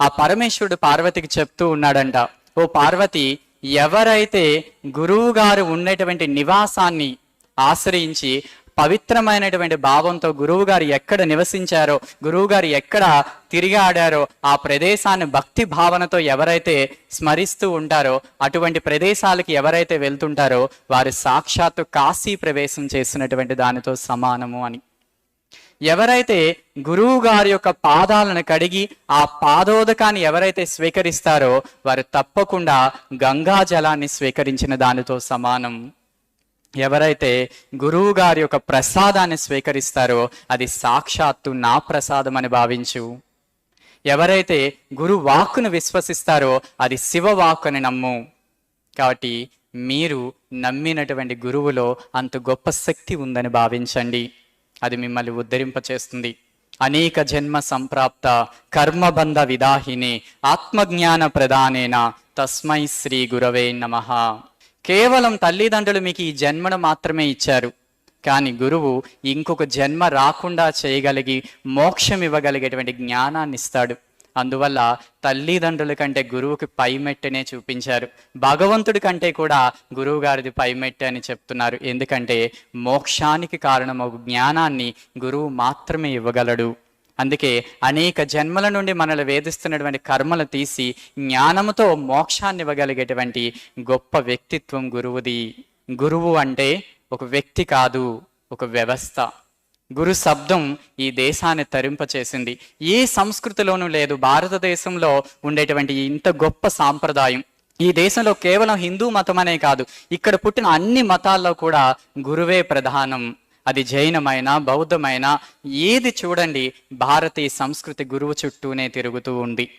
ఆ పరమేశ్వరుడు పార్వతికి చెప్తూ ఉన్నాడంట ఓ పార్వతి ఎవరైతే గురువు గారు ఉన్నటువంటి నివాసాన్ని ఆశ్రయించి పవిత్రమైనటువంటి భావంతో గురువు గారు ఎక్కడ నివసించారో గురువు గారు ఎక్కడ తిరిగాడారో ఆ ప్రదేశాన్ని భక్తి భావనతో ఎవరైతే స్మరిస్తూ ఉంటారో అటువంటి ప్రదేశాలకి ఎవరైతే వెళ్తుంటారో వారు సాక్షాత్తు కాశీ ప్రవేశం చేసినటువంటి దానితో సమానము అని. ఎవరైతే గురువు గారి యొక్క పాదాలను కడిగి ఆ పాదోదకాన్ని ఎవరైతే స్వీకరిస్తారో వారు తప్పకుండా గంగా జలాన్ని స్వీకరించిన దానితో సమానం. ఎవరైతే గురువు గారి యొక్క ప్రసాదాన్ని స్వీకరిస్తారో అది సాక్షాత్తు నా ప్రసాదం అని భావించు. ఎవరైతే గురు వాక్కును విశ్వసిస్తారో అది శివ అని నమ్ము. కాబట్టి మీరు నమ్మినటువంటి గురువులో అంత గొప్ప శక్తి ఉందని భావించండి. అది మిమ్మల్ని ఉద్ధరింపచేస్తుంది. అనేక జన్మ సంప్రాప్త కర్మబంధ విదాహిని ఆత్మజ్ఞాన ప్రదానేన తస్మై శ్రీ గురవే నమః. కేవలం తల్లిదండ్రులు మీకు ఈ జన్మను మాత్రమే ఇచ్చారు. కానీ గురువు ఇంకొక జన్మ రాకుండా చేయగలిగి మోక్షం ఇవ్వగలిగేటువంటి జ్ఞానాన్ని ఇస్తాడు. అందువల్ల తల్లిదండ్రుల కంటే గురువుకి పైమెట్టనే చూపించారు. భగవంతుడి కంటే కూడా గురువు గారిది పైమెట్టు అని చెప్తున్నారు. ఎందుకంటే మోక్షానికి కారణమగు జ్ఞానాన్ని గురువు మాత్రమే ఇవ్వగలడు. అందుకే అనేక జన్మల నుండి మనల్ని వేధిస్తున్నటువంటి కర్మలు తీసి జ్ఞానముతో మోక్షాన్ని ఇవ్వగలిగేటువంటి గొప్ప వ్యక్తిత్వం గురువుది. గురువు అంటే ఒక వ్యక్తి కాదు ఒక వ్యవస్థ. గురు శబ్దం ఈ దేశాన్ని తరింపచేసింది. ఏ సంస్కృతిలోనూ లేదు. భారతదేశంలో ఉండేటువంటి ఇంత గొప్ప సాంప్రదాయం. ఈ దేశంలో కేవలం హిందూ మతం అనే కాదు ఇక్కడ పుట్టిన అన్ని మతాల్లో కూడా గురువే ప్రధానం. అది జైనమైన బౌద్ధమైన ఏది చూడండి భారతీయ సంస్కృతి గురువు చుట్టూనే తిరుగుతూ ఉంది.